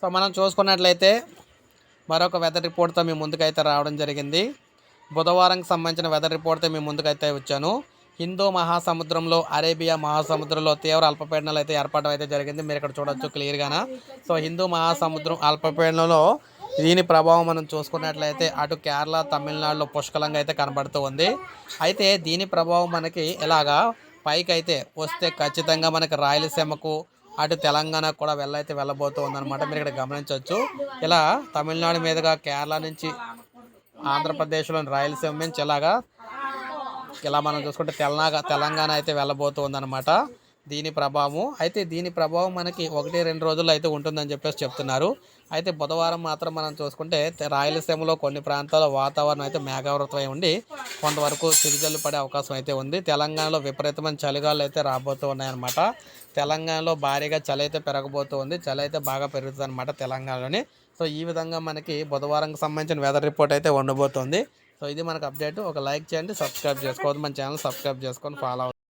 So మనం చూసుకున్నట్లయితే మరొక వెదర్ రిపోర్ట్తో మీ ముందుకైతే రావడం జరిగింది. బుధవారంకి సంబంధించిన వెదర్ రిపోర్ట్తో మీ ముందుకైతే వచ్చాను. హిందూ మహాసముద్రంలో అరేబియా మహాసముద్రంలో తీవ్ర అల్పపీడనాలు అయితే ఏర్పడడం అయితే జరిగింది. మీరు ఇక్కడ చూడొచ్చు క్లియర్గాన సో హిందూ మహాసముద్రం అల్పపీడనంలో దీని ప్రభావం మనం చూసుకున్నట్లయితే అటు కేరళ తమిళనాడులో పుష్కలంగా అయితే కనబడుతూ ఉంది. అయితే దీని ప్రభావం మనకి ఇలాగా పైకి అయితే వస్తే ఖచ్చితంగా మనకి రాయలసీమకు అటు తెలంగాణ కూడా వెళ్ళైతే వెళ్ళబోతూ ఉందన్నమాట. మీరు ఇక్కడ గమనించవచ్చు. ఇలా తమిళనాడు మీదుగా కేరళ నుంచి ఆంధ్రప్రదేశ్లోని రాయలసీమ నుంచి ఇలాగా ఇలా మనం చూసుకుంటే తెలంగాణ తెలంగాణ అయితే వెళ్ళబోతూ ఉందన్నమాట. దీని ప్రభావం అయితే దీని ప్రభావం మనకి ఒకటి రెండు రోజుల్లో అయితే ఉంటుందని చెప్పేసి చెప్తున్నారు. అయితే బుధవారం మాత్రం మనం చూసుకుంటే రాయలసీమలో కొన్ని ప్రాంతాల్లో వాతావరణం అయితే మేఘావృతమై ఉండి కొంతవరకు చిరుజల్లు పడే అవకాశం అయితే ఉంది. తెలంగాణలో విపరీతమైన చలిగాలు అయితే రాబోతూ ఉన్నాయన్నమాట. తెలంగాణలో భారీగా చలి అయితే పెరగబోతూ ఉంది. చలి అయితే బాగా పెరుగుతుంది అనమాట తెలంగాణలోని. సో ఈ విధంగా మనకి బుధవారంకి సంబంధించిన వెదర్ రిపోర్ట్ అయితే ఉండబోతుంది. సో ఇది మనకు అప్డేట్ ఒక లైక్ చేయండి సబ్స్క్రైబ్ చేసుకోవద్దు. మన ఛానల్ సబ్స్క్రైబ్ చేసుకొని ఫాలో